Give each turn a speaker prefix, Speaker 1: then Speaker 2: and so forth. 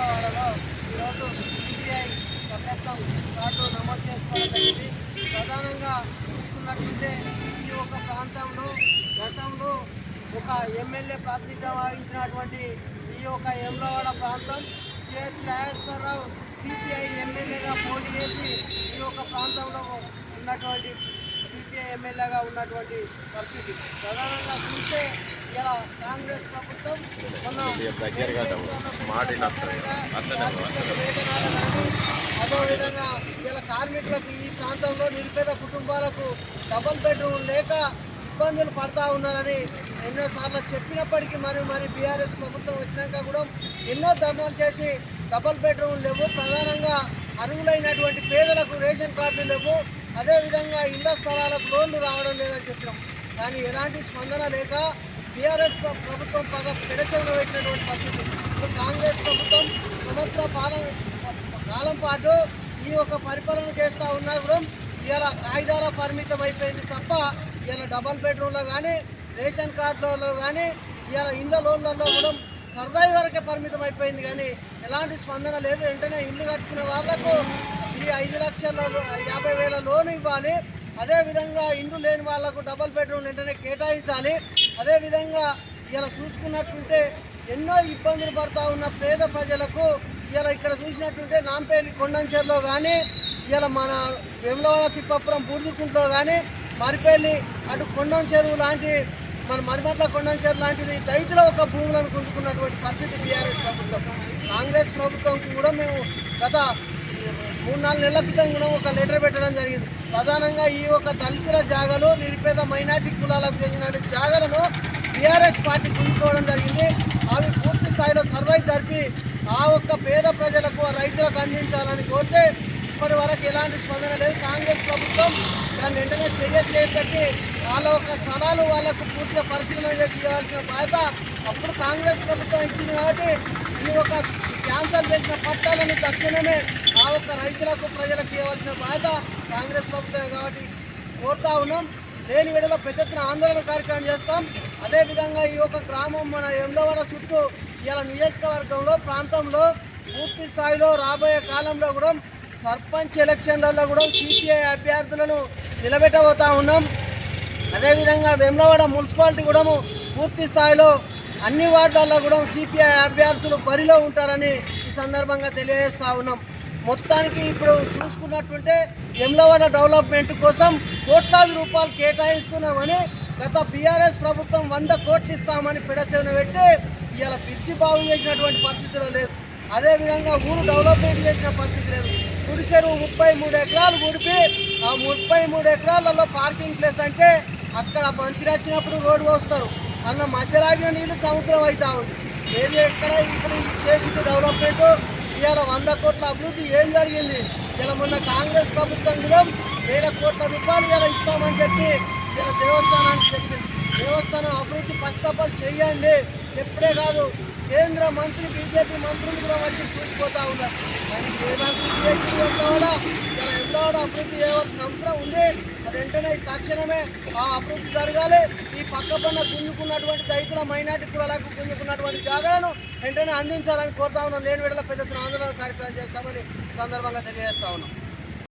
Speaker 1: వేములవాడలో ఈరోజు సిపిఐ సభ్యత్వం కార్డు నమోదు చేసుకోవడం జరిగింది. ప్రధానంగా చూసుకున్నట్లయితే ఈ ఒక ప్రాంతంలో గతంలో ఒక ఎమ్మెల్యే ప్రాతినిధ్యం వహించినటువంటి ఈ యొక్క ఎమ్లవాడ ప్రాంతం సిహెచ్ రాజేశ్వరరావు సిపిఐ ఎమ్మెల్యేగా పోటీ చేసి ఈ యొక్క ప్రాంతంలో ఉన్నటువంటి సిపిఐ ఎమ్మెల్యేగా ఉన్నటువంటి పరిస్థితి. ప్రధానంగా చూస్తే ఇలా కాంగ్రెస్ ప్రభుత్వం అదేవిధంగా ఇలా కార్మికులకు ఈ ప్రాంతంలో నిరుపేద కుటుంబాలకు డబుల్ బెడ్రూమ్ లేక ఇబ్బందులు పడతా ఉన్నారని ఎన్నోసార్లు చెప్పినప్పటికీ మరి మరి బీఆర్ఎస్ ప్రభుత్వం వచ్చినాక కూడా ఎన్నో ధర్నాలు చేసి డబుల్ బెడ్రూమ్ లేవు. ప్రధానంగా అర్హులైనటువంటి పేదలకు రేషన్ కార్డులు లేవు. అదేవిధంగా ఇళ్ళ స్థలాలకు లోన్లు రావడం లేదని చెప్పినాం. కానీ ఎలాంటి స్పందన లేక బీఆర్ఎస్ ప్రభుత్వం బాగా పెడచెవిన పెట్టినటువంటి పరిస్థితి. ఇప్పుడు కాంగ్రెస్ ప్రభుత్వం సంవత్సర పాలన కాలం పాటు ఈ యొక్క పరిపాలన చేస్తూ ఉన్నా కూడా ఇవాళ కాగితాల పరిమితం అయిపోయింది తప్ప ఇవాళ డబల్ బెడ్రూమ్లో కానీ రేషన్ కార్డులలో కానీ ఇవాళ ఇళ్ళ లోన్లలో కూడా సర్వైవ్ వరకే పరిమితం అయిపోయింది కానీ ఎలాంటి స్పందన లేదు. వెంటనే ఇల్లు కట్టుకునే వాళ్ళకు ఈ ఐదు లక్షల యాభై వేల లోన్ ఇవ్వాలి. అదేవిధంగా ఇండ్లు లేని వాళ్ళకు డబల్ బెడ్రూమ్ వెంటనే కేటాయించాలి. అదేవిధంగా ఇలా చూసుకున్నట్టుంటే ఎన్నో ఇబ్బందులు పడతా ఉన్న పేద ప్రజలకు ఇలా ఇక్కడ చూసినట్టుంటే నాంపేలి కొండంచెర్లో కానీ ఇలా మన వెమ్లవాడ తిప్పపురం బూర్దుకుంట్లో కానీ మరిపేలి అటు కొండం చెరువు లాంటి మన మరిమట్ల కొండం చెరువు లాంటిది రైతుల ఒక భూములను గుంజుకున్నటువంటి పరిస్థితి టీఆర్ఎస్ ప్రభుత్వం. కాంగ్రెస్ ప్రభుత్వంకి కూడా మేము గత మూడు నాలుగు నెలల క్రితం కూడా ఒక లెటర్ పెట్టడం జరిగింది. ప్రధానంగా ఈ యొక్క దళితుల జాగాలు నిరుపేద మైనార్టీ కులాలకు చెందిన జాగాలను టీఆర్ఎస్ పార్టీ గుంజుకోవడం జరిగింది. అవి పూర్తి స్థాయిలో సర్వైవ్ జరిపి ఆ ఒక్క పేద ప్రజలకు రైతులకు అందించాలని కోరితే ఇప్పటి వరకు ఎలాంటి స్పందన లేదు. కాంగ్రెస్ ప్రభుత్వం దాన్ని వెంటనే చర్య చేపట్టి వాళ్ళ యొక్క స్థలాలు వాళ్ళకు పూర్తిగా పరిశీలన చేసి ఇవ్వాల్సిన బాధ్యత అప్పుడు కాంగ్రెస్ ప్రభుత్వం ఇచ్చింది కాబట్టి ఈ ఒక క్యాన్సల్ చేసిన పట్టాలను తక్షణమే ఒక్క రైతులకు ప్రజలకు ఇవ్వాల్సిన బాధ కాంగ్రెస్ ప్రభుత్వమే కాబట్టి కోరుతా ఉన్నాం. లేని విడలో పెద్ద ఎత్తున ఆందోళన కార్యక్రమం చేస్తాం. అదేవిధంగా ఈ యొక్క గ్రామం మన ఎండవాడ చుట్టూ ఇలా నియోజకవర్గంలో ప్రాంతంలో పూర్తి స్థాయిలో రాబోయే కాలంలో కూడా సర్పంచ్ ఎలక్షన్లలో కూడా సిపిఐ అభ్యర్థులను నిలబెట్టబోతా ఉన్నాం. అదేవిధంగా వెమ్లవాడ మున్సిపాలిటీ కూడా పూర్తి స్థాయిలో అన్ని వార్డులలో కూడా సిపిఐ అభ్యర్థులు బరిలో ఉంటారని ఈ సందర్భంగా తెలియజేస్తా ఉన్నాం. మొత్తానికి ఇప్పుడు చూసుకున్నట్టుంటే వెమ్లవాడ డెవలప్మెంట్ కోసం కోట్లాది రూపాయలు కేటాయిస్తున్నామని గత బీఆర్ఎస్ ప్రభుత్వం వంద కోట్లు ఇస్తామని పిడచెవిన పెట్టి ఇవాళ పిచ్చి బాగు చేసినటువంటి పరిస్థితిలో లేదు. అదేవిధంగా ఊరు డెవలప్మెంట్ చేసిన పరిస్థితి లేదు. గుడి చెరువు ముప్పై మూడు ఎకరాలు గుడిపి ఆ ముప్పై మూడు ఎకరాలలో పార్కింగ్ ప్లేస్ అంటే అక్కడ మంత్రి వచ్చినప్పుడు రోడ్డు వస్తారు అన్న మధ్యలాగిన నీళ్ళు సముద్రం అవుతా ఉంది. ఏది ఎక్కడ ఇప్పుడు చేసింది డెవలప్మెంట్? ఇవాళ వంద కోట్ల అభివృద్ధి ఏం జరిగింది? ఇలా మొన్న కాంగ్రెస్ ప్రభుత్వం కూడా వేల కోట్ల రూపాయలు ఇలా ఇస్తామని చెప్పి ఇలా దేవస్థానానికి చెప్పింది. దేవస్థానం అభివృద్ధి పస్తపాలు చేయండి చెప్పడే కాదు కేంద్ర మంత్రి బీజేపీ మంత్రులు కూడా వచ్చి చూసిపోతా ఉన్నారు. కానీ ఏం అభివృద్ధి చేసింది విజయవాడ అభివృద్ధి చేయవలసిన అవసరం ఉంది. అది వెంటనే తక్షణమే ఆ అభివృద్ధి జరగాలి. ఈ పక్క పన్న గుంజుకున్నటువంటి రైతుల మైనార్టీ కులాలకు గుంజుకున్నటువంటి జాగాలను వెంటనే అందించాలని కోరుతా ఉన్నాం. లేని విడల పెద్ద ఆందోళన కార్యక్రమం చేస్తామని సందర్భంగా తెలియజేస్తా ఉన్నాం.